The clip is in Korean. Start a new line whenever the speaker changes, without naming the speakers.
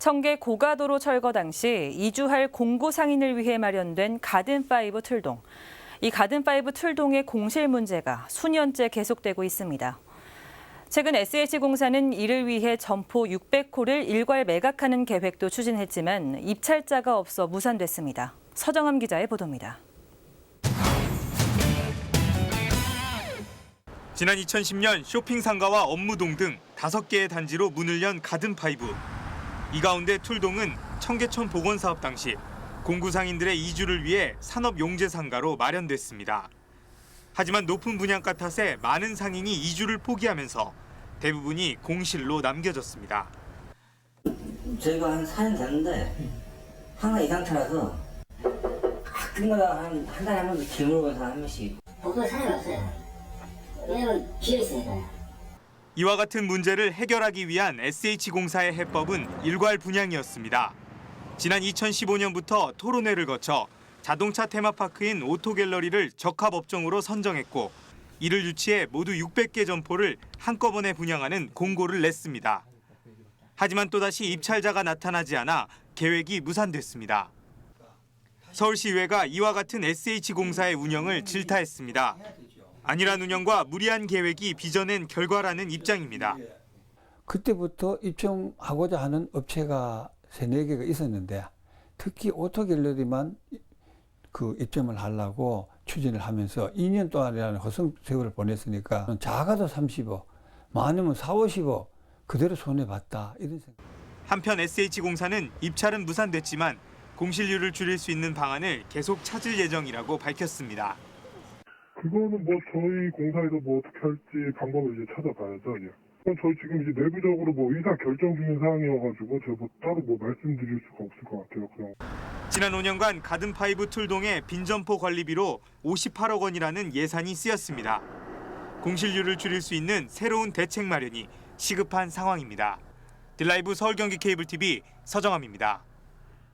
청계 고가도로 철거 당시 이주할 공고 상인을 위해 마련된 가든파이브 틀동. 이 가든파이브 틀동의 공실 문제가 수년째 계속되고 있습니다. 최근 SH공사는 이를 위해 점포 600호를 일괄 매각하는 계획도 추진했지만 입찰자가 없어 무산됐습니다. 서정함 기자의 보도입니다.
지난 2010년 쇼핑 상가와 업무동 등 다섯 개의 단지로 문을 연 가든파이브. 이 가운데 툴동은 청계천 복원 사업 당시 공구 상인들의 이주를 위해 산업 용재 상가로 마련됐습니다. 하지만 높은 분양가 탓에 많은 상인이 이주를 포기하면서 대부분이 공실로 남겨졌습니다.
저희가 한 4년 됐는데 항상 이 상태라서 가끔가다 한, 한 달에 한 기물고 가서 한 번씩
복도에 사람이 없어요. 왜냐면 비어 있으니까요.
이와 같은 문제를 해결하기 위한 SH공사의 해법은 일괄 분양이었습니다. 지난 2015년부터 토론회를 거쳐 자동차 테마파크인 오토갤러리를 적합업종으로 선정했고 이를 유치해 모두 600개 점포를 한꺼번에 분양하는 공고를 냈습니다. 하지만 또다시 입찰자가 나타나지 않아 계획이 무산됐습니다. 서울시의회가 이와 같은 SH공사의 운영을 질타했습니다. 안일한 운영과 무리한 계획이 빚어낸 결과라는 입장입니다.
그때부터 입점하고자 하는 업체가 세네 개가 있었는데 특히 오토갤러리만 그 입점을 하려고 추진을 하면서 2년 동안이라는 허송 세월을 보냈으니까 작아도 30억, 많으면 4, 50억 그대로 손해 봤다 이런 생각.
한편 SH공사는 입찰은 무산됐지만 공실률을 줄일 수 있는 방안을 계속 찾을 예정이라고 밝혔습니다.
그거는 뭐 저희 공사에서 뭐 어떻게 할지 방법을 이제 찾아봐야죠. 예. 그건 저희 지금 이제 내부적으로 뭐 의사 결정 중인 사항이어가지고 제가 뭐 따로 뭐 말씀드릴 수가 없을 것 같아요. 그냥.
지난 5년간 가든파이브 툴동의 빈점포 관리비로 58억 원이라는 예산이 쓰였습니다. 공실률을 줄일 수 있는 새로운 대책 마련이 시급한 상황입니다. 딜라이브 서울경기 케이블 TV 서정함입니다.